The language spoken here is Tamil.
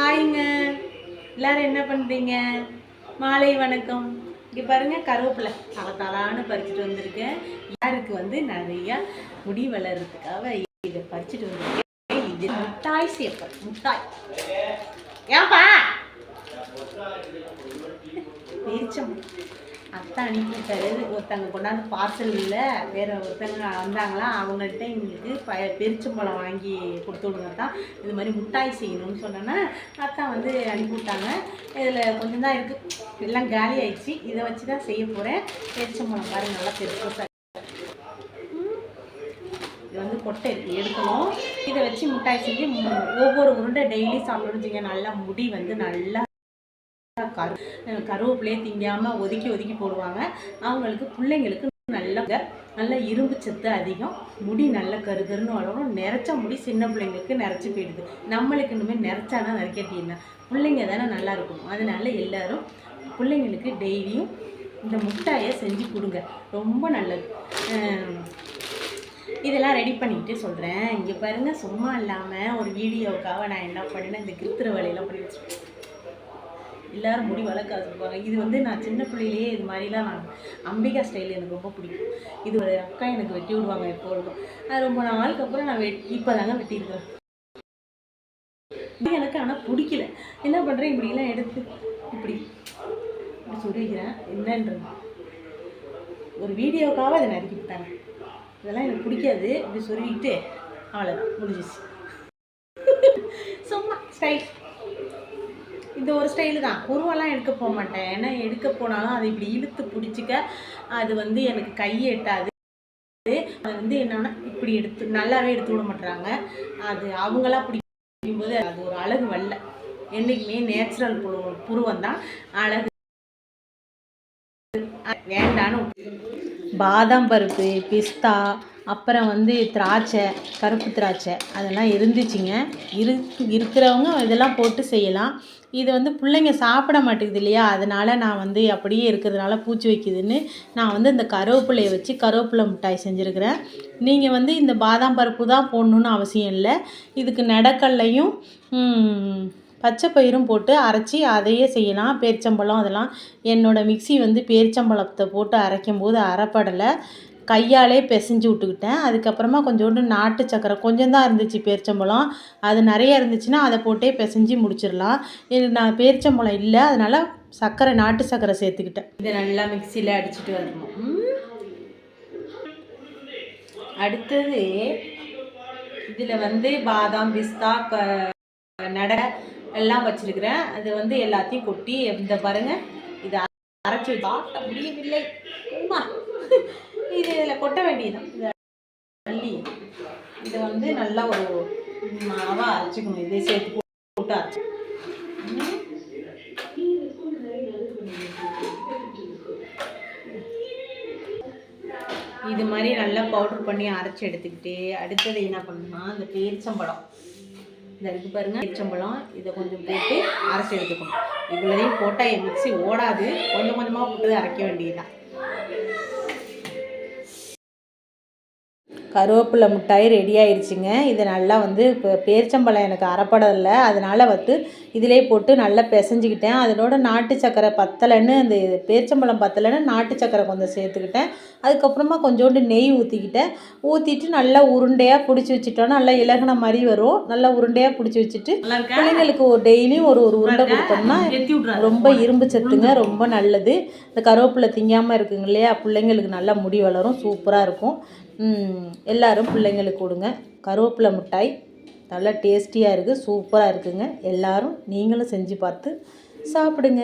ஹாய்ங்க. எல்லாரும் என்ன பண்ணுறீங்க மாலை வணக்கம். இங்கே பாருங்க கருவேப்பிலை தலை பறிச்சுட்டு வந்திருக்கேன் யாருக்கு வந்து நிறையா முடி வளர்றதுக்காக இதை பறிச்சுட்டு வந்திருக்கேன். இது முட்டாய் சேப்பல் முட்டாய். ஏன்பா? பேரிச்சம் அத்தை அனுப்பிவிட்டாரு ஒருத்தங்க கொண்டாந்து பார்சல் இல்லை. வேற ஒருத்தங்க வந்தாங்களா அவங்கள்ட்ட எங்களுக்கு ப பெருச்சம்பழம் வாங்கி கொடுத்து விடுங்க தான் இது மாதிரி முட்டாய் செய்யணும்னு சொன்னேன்னா அத்தா வந்து அனுப்பிவிட்டாங்க இதில் கொஞ்சம் தான் இருக்குது எல்லாம் காலி ஆயிடுச்சு. இதை வச்சு தான் செய்ய போகிறேன் பெருச்சம்பழம் பாருங்க நல்லா பெருசு இது வந்து கொட்டை இருக்குது எடுக்கணும். இதை வச்சு முட்டாய் செஞ்சு மு- ஒவ்வொரு உருண்டை டெய்லி சாப்பிடுச்சிங்க நல்லா முடி வந்து நல்லா கரு கருவேப்பிலையே திங்காமல் ஒதுக்கி ஒதுக்கி போடுவாங்க. அவங்களுக்கு பிள்ளைங்களுக்கு நல்ல நல்ல இரும்பு சத்து அதிகம். முடி நல்ல கருகருன்னு வளரும் நிறைச்ச முடி சின்ன பிள்ளைங்களுக்கு நிறைச்சி போயிடுது. நம்மளுக்கு இனிமேல் நிறைச்சானா நிறைக்கட்டினா பிள்ளைங்க தானே நல்லா இருக்கும் அதனால எல்லாரும் பிள்ளைங்களுக்கு டெய்லியும் இந்த முட்டாயை செஞ்சு கொடுங்க. ரொம்ப நல்லது. இதெல்லாம் ரெடி பண்ணிக்கிட்டு சொல்கிறேன் இங்கே பாருங்க சும்மா இல்லாமல் ஒரு வீடியோவுக்காக நான் என்ன பண்ணினேன்? இந்த கிருத்திர வேலையெல்லாம் பண்ணி வச்சுருக்கேன். எல்லாரும் முடி வளர்க்க ஆசைப்படுவாங்க இது வந்து நான் சின்ன பிள்ளையிலேயே இது மாதிரிலாம் நான் அம்பிகா ஸ்டைல் எனக்கு ரொம்ப பிடிக்கும். இது ஒரு அக்கா எனக்கு வெட்டி விடுவாங்க எப்பொழுதும் அது ரொம்ப நாளுக்கு அப்புறம் நான் வெட் இப்போ தாங்க வெட்டியிருக்கேன். இது எனக்கு ஆனால் பிடிக்கல. என்ன பண்ணுறேன் இப்படிலாம் எடுத்து இப்படி இப்படி சொல்லிக்கிறேன் என்னன்றது. ஒரு வீடியோக்காக அதை நறுக்கி விட்டாங்க. இதெல்லாம் எனக்கு பிடிக்காது. இப்படி சொல்லிக்கிட்டு அவ்வளோதான் முடிஞ்சிச்சு. சும்மா ஸ்டைல் இந்த ஒரு ஸ்டைலு தான். உருவெல்லாம் எடுக்க போக மாட்டேன். ஏன்னா எடுக்க போனாலும் அதை இப்படி இழுத்து பிடிச்சிக்க அது வந்து எனக்கு கையெட்டாது எட்டாது. அது வந்து என்னன்னா இப்படி எடுத்து நல்லாவே எடுத்து விட மாட்டுறாங்க அது அவங்களா பிடிக்கும்போது அது ஒரு அழகு வரல என்றைக்குமே நேச்சுரல் புரு புருவம் தான். அழகு. வேண்டான்னு பாதாம் பருப்பு பிஸ்தா அப்புறம் வந்து திராட்சை கருப்பு திராட்சை அதெல்லாம் இருந்துச்சுங்க. இரு இருக்கிறவங்க இதெல்லாம் போட்டு செய்யலாம். இது வந்து பிள்ளைங்க சாப்பிட மாட்டேங்குது இல்லையா? அதனால் நான் வந்து அப்படியே இருக்கிறதுனால பூச்சி வைக்குதுன்னு நான் வந்து இந்த கருவேப்பிலையை வச்சு கருவேப்பிலை மிட்டாய் செஞ்சுருக்கிறேன். நீங்கள் வந்து இந்த பாதாம் பருப்பு தான் போடணுன்னு அவசியம் இல்லை. இதுக்கு நடக்கல்லையும் பச்சை பயிரும் போட்டு அரைச்சி அதையே செய்யலாம். பேரிச்சம்பழம் அதெல்லாம் என்னோடய மிக்ஸி வந்து பேரிச்சம்பழத்தை போட்டு அரைக்கும் போது அரைப்படலை. கையாலே பிசைஞ்சு விட்டுக்கிட்டேன். அதுக்கப்புறமா கொஞ்சோண்டு நாட்டு சக்கரை கொஞ்சம் தான் இருந்துச்சு பேரிச்சம்பழம். அது நிறைய இருந்துச்சுன்னா அதை போட்டே பிசைஞ்சு முடிச்சிடலாம். இது நான் பேரிச்சம்பழம் இல்லை அதனால் சர்க்கரை நாட்டு சர்க்கரை சேர்த்துக்கிட்டேன். இதை நல்லா மிக்சியில் அடிச்சுட்டு வரணும். அடுத்தது இதில் வந்து பாதாம் பிஸ்தா க நடை எல்லாம் வச்சிருக்கிறேன். அது வந்து எல்லாத்தையும் கொட்டி இந்த பாருங்கள் இதை அரைச்சி காட்ட முடியவில்லை இது இதில் கொட்ட வேண்டியதுதான். இதை இதை வந்து நல்லா ஒரு மாவாக அரைச்சிக்கணும். இதை சேர்த்து போட்டு அரைச்சி. இது மாதிரி நல்லா பவுடர் பண்ணி அரைச்சி எடுத்துக்கிட்டு அடுத்தது என்ன பண்ணணும்னா இந்த பேரிச்சம்பழம். இந்த இருக்கு பாருங்க பேரிச்சம்பழம். இதை கொஞ்சம் போட்டு அரைச்சி எடுத்துக்கணும். இவ்வளோதையும் போட்டால் மிக்சி ஓடாது. கொஞ்சம் கொஞ்சமாக போட்டு அரைக்க வேண்டியதுதான். கருவேப்பிலை மிட்டாய் ரெடி ஆயிடுச்சுங்க இது நல்லா வந்து இப்போ பேரிச்சம்பழம் எனக்கு அரைப்படலை. அதனால் வந்து இதிலே போட்டு நல்லா பிசைஞ்சிக்கிட்டேன். அதனோட நாட்டு சக்கரை பத்தலைன்னு அந்த பேரிச்சம்பழம் பத்தலைன்னு நாட்டு சக்கரை கொஞ்சம் சேர்த்துக்கிட்டேன். அதுக்கப்புறமா கொஞ்சோண்டு நெய் ஊற்றிக்கிட்டேன் ஊற்றிட்டு நல்லா உருண்டையாக பிடிச்சி வச்சுட்டோன்னா நல்லா இலகுன மாதிரி வரும். நல்லா உருண்டையாக பிடிச்சி வச்சுட்டு பிள்ளைங்களுக்கு ஒரு டெய்லியும் ஒரு ஒரு உருண்டை கொடுத்தோம்னா ரொம்ப இரும்பு சத்துங்க ரொம்ப நல்லது. இந்த கருவேப்பிலை திங்காமல் இருக்குங்க இல்லையா? பிள்ளைங்களுக்கு நல்லா முடி வளரும் சூப்பராக இருக்கும். எல்லாரும் பிள்ளைங்களுக்கு கொடுங்க. கருவேப்பிலை மிட்டாய் நல்லா டேஸ்டியாக இருக்குது சூப்பராக இருக்குங்க. எல்லோரும் நீங்களும் செஞ்சு பார்த்து சாப்பிடுங்க.